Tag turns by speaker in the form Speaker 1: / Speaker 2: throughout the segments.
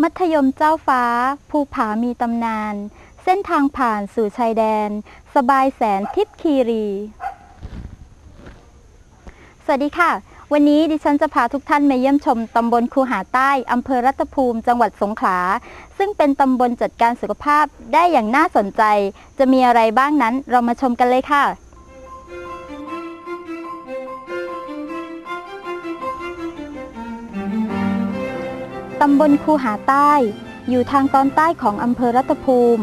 Speaker 1: มัธยมเจ้าฟ้า ภูผามีตำนาน เส้นทางผ่านสู่ชายแดน สบายแสนทิพย์คีรี สวัสดีค่ะ วันนี้ดิฉันจะพาทุกท่านมาเยี่ยมชมตำบลคูหาใต้อำเภอรัตภูมิ จังหวัดสงขลา ซึ่งเป็นตำบลจัดการสุขภาพได้อย่างน่าสนใจ จะมีอะไรบ้างนั้นเรามาชมกันเลยค่ะ ตำบลคูหาใต้ อยู่ทางตอนใต้ของอำเภอรัตภูมิ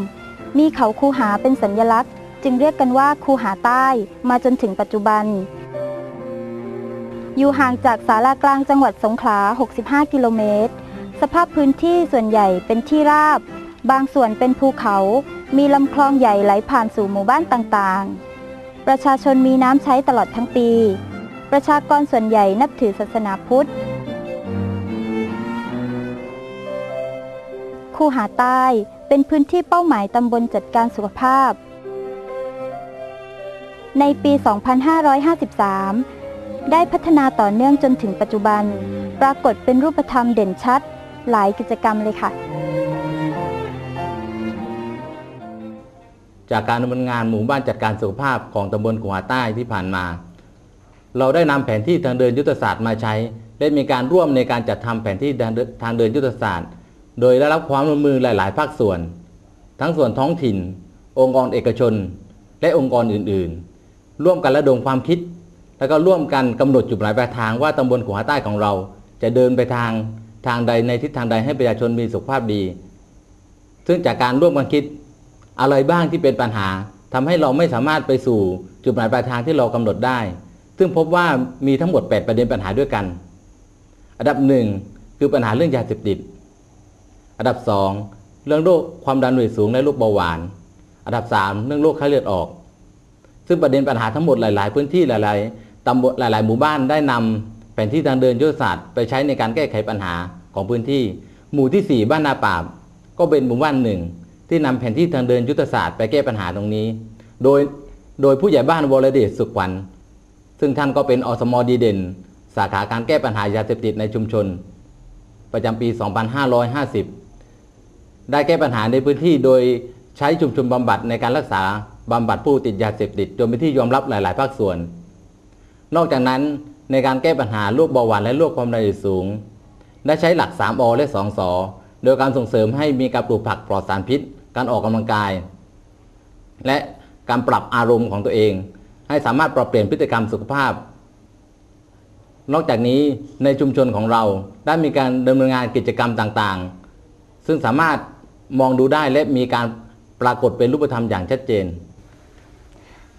Speaker 1: มีเขาคูหาเป็นสัญลักษณ์ จึงเรียกกันว่าคูหาใต้มาจนถึงปัจจุบัน อยู่ห่างจากสารากลางจังหวัดสงขลา 65 กิโลเมตร สภาพพื้นที่ส่วนใหญ่เป็นที่ราบ บางส่วนเป็นภูเขา มีลำคลองใหญ่ไหลผ่านสู่หมู่บ้านต่างๆ ประชาชนมีน้ำใช้ตลอดทั้งปี ประชากรส่วนใหญ่นับถือศาสนาพุทธ คูหาใต้เป็นพื้นที่เป้าหมายตำบลจัดการสุขภาพ ในปี 2553 ได้พัฒนาต่อเนื่องจนถึงปัจจุบัน ปรากฏเป็นรูปธรรมเด่นชัด หลายกิจกรรมเลยค่ะ
Speaker 2: จากการดำเนินงานหมู่บ้านจัดการสุขภาพของตำบลกุหาใต้ที่ผ่านมา เราได้นำแผนที่ทางเดินยุทธศาสตร์มาใช้ ได้มีการร่วมในการจัดทำแผนที่ทางเดินยุทธศาสตร์ โดยได้รับความร่วมมือหลาย ๆ ภาคส่วน ทั้งส่วนท้องถิ่น องค์กรเอกชน และองค์กรอื่น ๆ ร่วมกันระดมความคิด แล้วก็ร่วมกันกำหนดจุดหมายปลายทางว่าตำบลกุหาใต้ของเรา จะเดินไปทางทางใดในทิศทางใดให้ประชาชนมีสุขภาพดี ซึ่งจากการร่วมกันคิดอะไรบ้างที่เป็นปัญหาทำให้เราไม่สามารถไปสู่จุดหมายปลายทางที่เรากำหนดได้ ซึ่งพบว่ามีทั้งหมด 8 ประเด็นปัญหาด้วยกัน อันดับหนึ่งคือปัญหาเรื่องยาเสพติด อันดับ 2 เรื่องโรคความดันโลหิตสูงและโรคเบาหวาน อันดับ 3 เรื่องโรคไข้เลือดออก ซึ่งประเด็นปัญหาทั้งหมดหลาย ๆ พื้นที่หลาย ๆตำบลหลาย ๆ หมู่บ้านได้นำแผนที่ทางเดินยุทธศาสตร์ไปใช้ในการแก้ไขปัญหาของพื้นที่ หมู่ที่ 4 บ้านนาป่าบ ก็เป็นหมู่บ้านหนึ่งที่นำแผนที่ทางเดินยุทธศาสตร์ไปแก้ปัญหาตรงนี้ โดยโดยผู้ใหญ่บ้านวรเดชสุขวัญซึ่งท่านก็เป็นอสมดีเด่น สาขาการแก้ปัญหายาเสพติดในชุมชน ประจำปี 2550 ได้แก้ปัญหาในพื้นที่โดยใช้ชุมชนบำบัดในการรักษาบำบัดผู้ติดยาเสพติดจนเป็นที่ยอมรับหลาย ๆ ภาคส่วน นอกจากนั้นในการแก้ปัญหาโรคเบาหวานและโรคความดันสูง ได้ใช้หลัก 3อและ2สโดยการส่งเสริมให้มีการปลูกผักปลอดสารพิษ การออกกำลังกาย และการปรับอารมณ์ของตัวเอง ให้สามารถปรับเปลี่ยนพฤติกรรมสุขภาพ นอกจากนี้ในชุมชนของเราได้มีการดำเนินงานกิจกรรมต่าง ๆ ซึ่งสามารถมองดูได้และมีการปรากฏเป็นรูปธรรมอย่างชัดเจน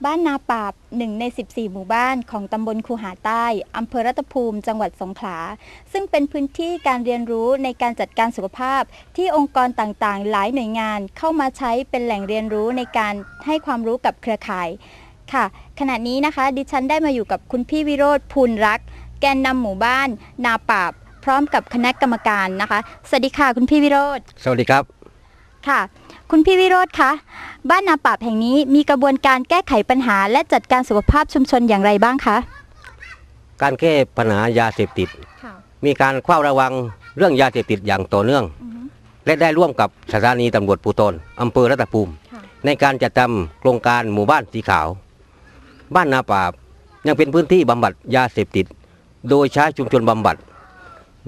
Speaker 1: บ้านนาปาบหนึ่งใน 14 หมู่บ้านของตำบลคูหาใต้อำเภอรัตภูมิ จังหวัดสงขลา ซึ่งเป็นพื้นที่การเรียนรู้ในการจัดการสุขภาพ ที่องค์กรต่างๆ หลายหน่วยงานเข้ามาใช้เป็นแหล่งเรียนรู้ในการให้ความรู้กับเครือข่าย ค่ะ ขณะนี้นะคะ ดิฉันได้มาอยู่กับคุณพี่วิโรธภูลรัก แกนนำหมู่บ้าน นาปาบ พร้อมกับคณะกรรมการนะคะ สวัสดีค่ะคุณพี่วิโรธ
Speaker 3: สวัสดีครับ
Speaker 1: ค่ะ คุณพี่วิโรธคะบ้านนาป่าบแห่งนี้มีกระบวนการแก้ไขปัญหา และจัดการสุขภาพชุมชนอย่างไรบ้างคะ
Speaker 3: การแก้ปัญหายาเสพติด
Speaker 1: ค่ะ
Speaker 3: มีการเฝ้าระวังเรื่องยาเสพติดอย่างต่อเนื่อง และได้ร่วมกับสถานีตำรวจภูธรอำเภอรัตภูมิ
Speaker 1: ค่ะ
Speaker 3: ในการจัดทำโครงการหมู่บ้านสีขาว บ้านนาป่าบยังเป็นพื้นที่บำบัดยาเสพติด โดยใช้ชุมชนบำบัด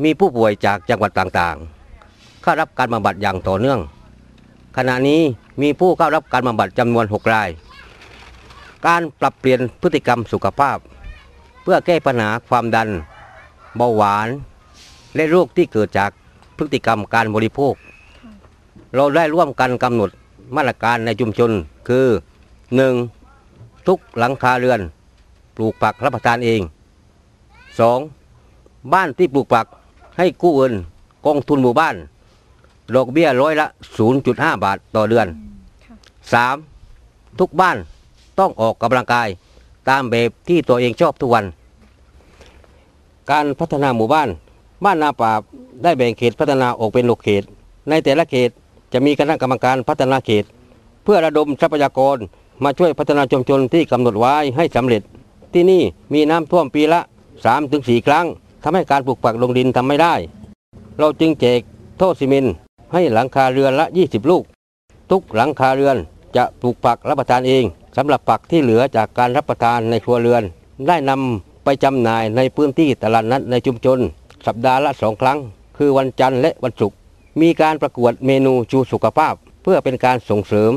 Speaker 3: มีผู้ป่วยจากจังหวัดต่างๆ เข้ารับการบำบัดอย่างต่อเนื่อง ขณะนี้มีผู้เข้ารับการบำบัดจำนวน 6 ราย การปรับเปลี่ยนพฤติกรรมสุขภาพ เพื่อแก้ปัญหาความดัน เบาหวาน และโรคที่เกิดจากพฤติกรรมการบริโภค เราได้ร่วมกันกำหนดมาตรการในชุมชนคือ 1. ทุกหลังคาเรือน ปลูกผักรับประทานเอง 2. บ้านที่ปลูกผัก ให้กู้เงินกองทุนหมู่บ้าน ดอกเบี้ยร้อยละ 0.5 บาทต่อเดือน 3. ทุกบ้านต้องออกกำลังกายตามแบบที่ตัวเองชอบทุกวัน การพัฒนาหมู่บ้าน บ้านนาป่าบได้แบ่งเขตพัฒนาออกเป็นหกเขต ในแต่ละเขตจะมีคณะกรรมการพัฒนาเขต เพื่อระดมทรัพยากรมาช่วยพัฒนาชุมชนที่กำหนดไว้ให้สำเร็จ ที่นี่มีน้ำท่วมปีละ 3-4 ครั้ง ทำให้การปลูกผักลงดินทำไม่ได้ เราจึงแจกท่อซีเมนต์ให้หลังคาเรือนละ 20 ลูก ทุกหลังคาเรือนจะปลูกผักรับประทานเองสำหรับผักที่เหลือจากการรับประทานในครัวเรือน ได้นำไปจำหน่ายในพื้นที่ตลาดนัดในชุมชน สัปดาห์ละสองครั้ง คือวันจันทร์และวันศุกร์มีการประกวดเมนูชูสุขภาพ เพื่อเป็นการส่งเสริม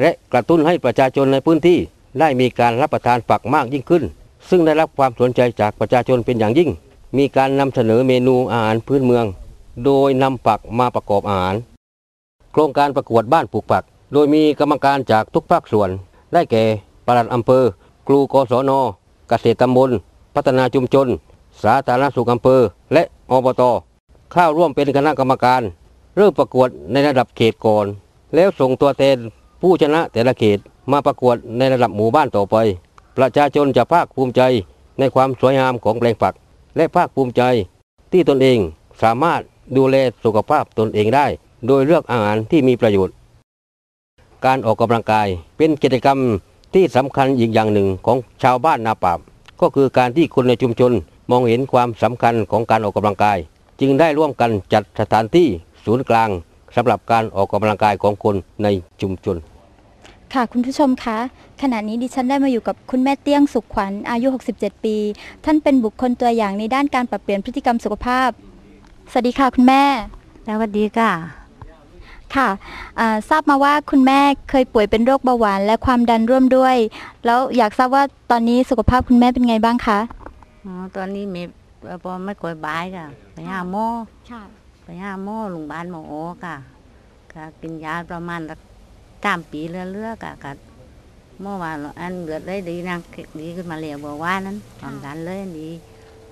Speaker 3: และกระตุ้นให้ประชาชนในพื้นที่ได้มีการรับประทานผักมากยิ่งขึ้น ซึ่งได้รับความสนใจจากประชาชนเป็นอย่างยิ่ง มีการนำเสนอเมนูอาหารพื้นเมือง โดยนำผักมาประกอบอาหาร โครงการประกวดบ้านปลูกผัก โดยมีกรรมการจากทุกภาคส่วน ได้แก่ปลัดอำเภอ ครูกศนเกษตรตำบล พัฒนาชุมชน สาธารณสุขอำเภอ และอบตเข้าร่วมเป็นคณะกรรมการ เริ่มประกวดในระดับเขตก่อน แล้วส่งตัวแทนผู้ชนะแต่ละเขตมาประกวดในระดับหมู่บ้านต่อไป ประชาชนจะภาคภูมิใจในความสวยงามของแปลงผัก และภาคภูมิใจ ที่ตนเองสามารถดูแลสุขภาพตนเองได้ โดยเลือกอาหารที่มีประโยชน์ การออกกำลังกายเป็นกิจกรรมที่สำคัญอีกอย่างหนึ่งของชาวบ้านนาป่าบก็คือการที่คนในชุมชนมองเห็นความสำคัญของการออกกำลังกาย จึงได้ร่วมกันจัดสถานที่ศูนย์กลางสำหรับการออกกำลังกายของคนในชุมชน
Speaker 1: ค่ะคุณผู้ชมคะขณะนี้ดิฉันได้มาอยู่กับคุณแม่เตี้ยงสุขขวัญอายุ 67 ปี ท่านเป็นบุคคลตัวอย่างในด้านการปรับเปลี่ยนพฤติกรรมสุขภาพ สวัสดีค่ะคุณแม่
Speaker 4: สวัสดีค่ะ
Speaker 1: ค่ะอ่าทราบมาว่าคุณแม่เคยป่วยเป็นโรคเบาหวานและความดันร่วมด้วย แล้วอยากทราบว่าตอนนี้สุขภาพคุณแม่เป็นไงบ้างคะ
Speaker 4: อ๋อตอนนี้มีพอไม่ค่อยบายค่ะไปหาหมอ
Speaker 1: ค่ะ
Speaker 4: ไปหาหมอโรงพยาบาลหมอโอค่ะก็กินยาประมาณสัก สามปีเรื่อยๆค่ะก็หมอว่าอันเลือดได้ดีนะดีขึ้นมาแล้วบอกว่านั้นความดันเลยดี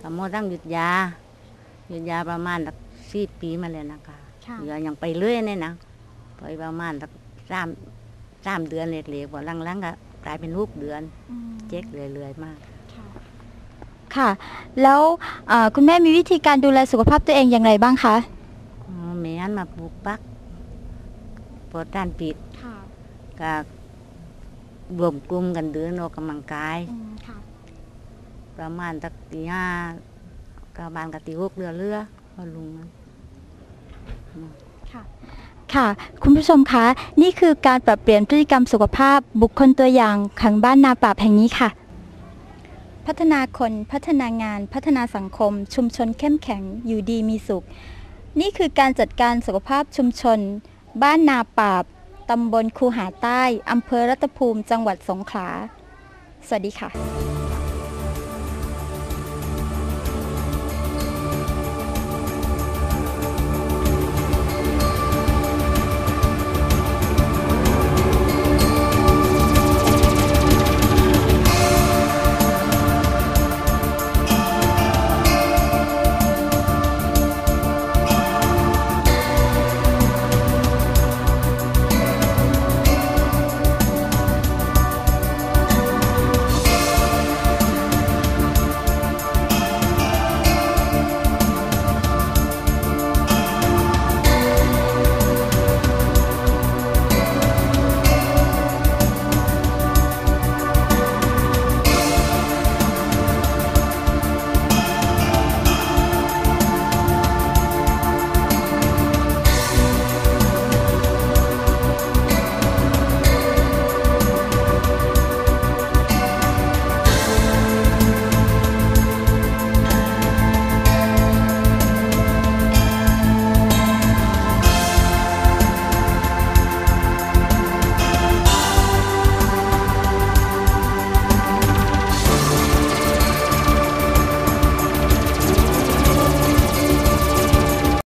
Speaker 4: ก็หมอตั้งหยุดยาหยุดยาประมาณสักสี่ปีมาแล้วนะคะ
Speaker 1: ค่ะ
Speaker 4: เหลือยังไปเรื่อยเนี่ยนะไปประมาณสักสามสามเดือนเล็กๆพอหลังๆก็กลายเป็นลูกเดือนเจ๊กเรื่อยๆมาก
Speaker 1: ค่ะ แล้วอ่าคุณแม่มีวิธีการดูแลสุขภาพตัวเองอย่างไรบ้างคะ
Speaker 4: อ๋อแม่อันมาปลูกปักปวดด้านปิด
Speaker 1: ค่ะ
Speaker 4: ก็รวมกลุ่มกันเดินออกกำลังกาย
Speaker 1: ค่ะ
Speaker 4: ประมาณตักตีห้าก็บานกับตีหกเรือเรือพอลุงนั้น
Speaker 1: ค่ะ คุณผู้ชมคะ นี่คือการปรับเปลี่ยนพฤติกรรมสุขภาพบุคคลตัวอย่างของบ้านนาป่าบแห่งนี้ค่ะ พัฒนาคนพัฒนางาน พัฒนาสังคม ชุมชนเข้มแข็งอยู่ดีมีสุข นี่คือการจัดการสุขภาพชุมชน บ้านนาป่าบ ตำบลคูหาใต้ อำเภอรัตภูมิ จังหวัดสงขลา สวัสดีค่ะ